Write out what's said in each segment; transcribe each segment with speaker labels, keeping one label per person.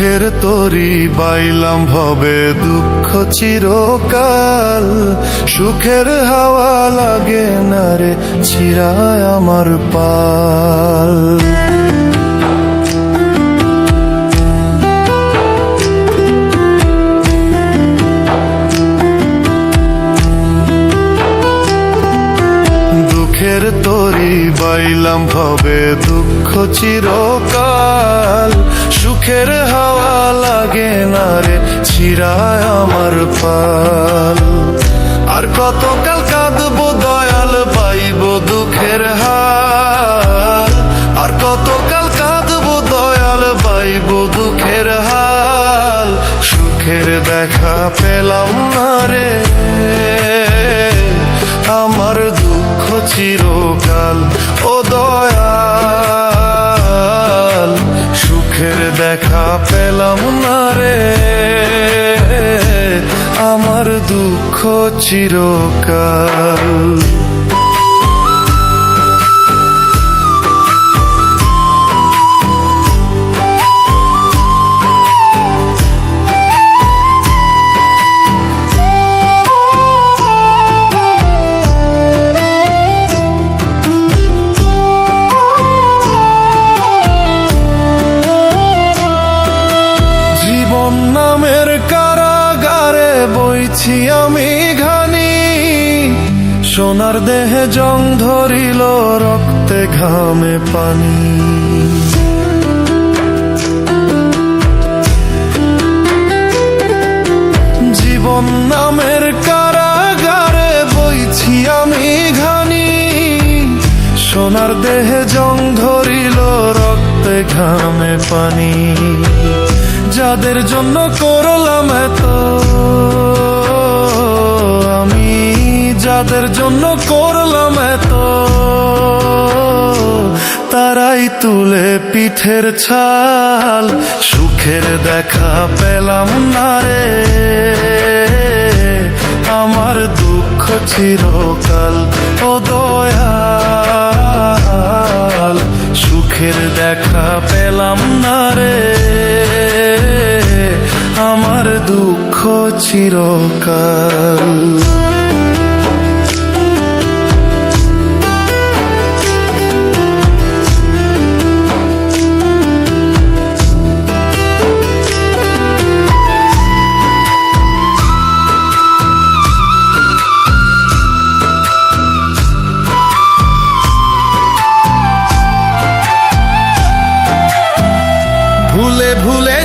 Speaker 1: দুঃখের তরি বাইলাম ভবে দুঃখ চিরকাল। সুখের হাওয়া লাগে না রে, ছিড়ায় আমার পাল। দুঃখের তরি বাইলাম ভবে দুঃখ চিরকাল। সুখের হাওয়া লাগে না রে, ছিড়ায় আমার পাল। আর কতকাল কাঁদবো দয়াল, পাইব দুঃখের হাল। আর কতকাল কাঁদবো দয়াল, পাইব দুঃখের হাল। সুখের দেখা পেলাম না রে, আমার দুঃখ চিরকাল দেখা পেলাম না রে। আমার দুঃখ চিরকাল। বইছি আমি ঘানি। সোনার দেহে জং ধরিল রক্তে ঘামে পানি। জীবন নামের কারাগারে বইছি আমি ঘানি। সোনার দেহে জং ধরিল রক্তে ঘামে পানি। যাদের জন্য করলাম এত যাদের জন্য করলাম এত। তারাই তুলে পিঠের ছাল, সুখের দেখা পেলাম না রে। আমার দুঃখ চিরকাল ও দয়াল, সুখের দেখা পেলাম না রে। আমার দুঃখ চিরকাল।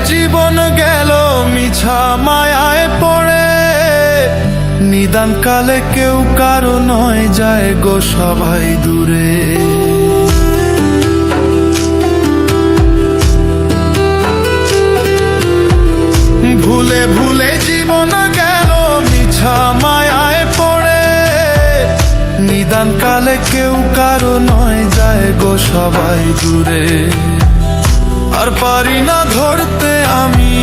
Speaker 1: জীবন গেল মিছা মায়ায় পড়ে। নিদান কালে কেউ কারও নয় যায় গো সবাই দূরে। ভুলে ভুলে জীবন গেল মিছা মায়ায় পড়ে। নিদান কালে কেউ কারও নয় যায় গো সবাই দূরে। আর পারি না ধরতে আমি।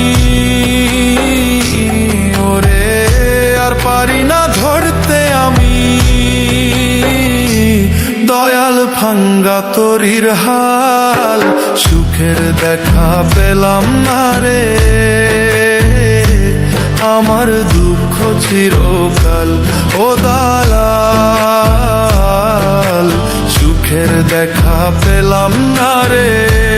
Speaker 1: ওরে, আর পারি না ধরতে আমি। দয়াল ফাঙ্গা তরির হাল, সুখের দেখা পেলাম না রে। আমার দুঃখ চিরকাল ও দালাল, সুখের দেখা পেলাম না রে।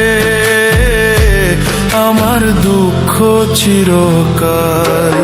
Speaker 1: দুঃখ চিরকাল।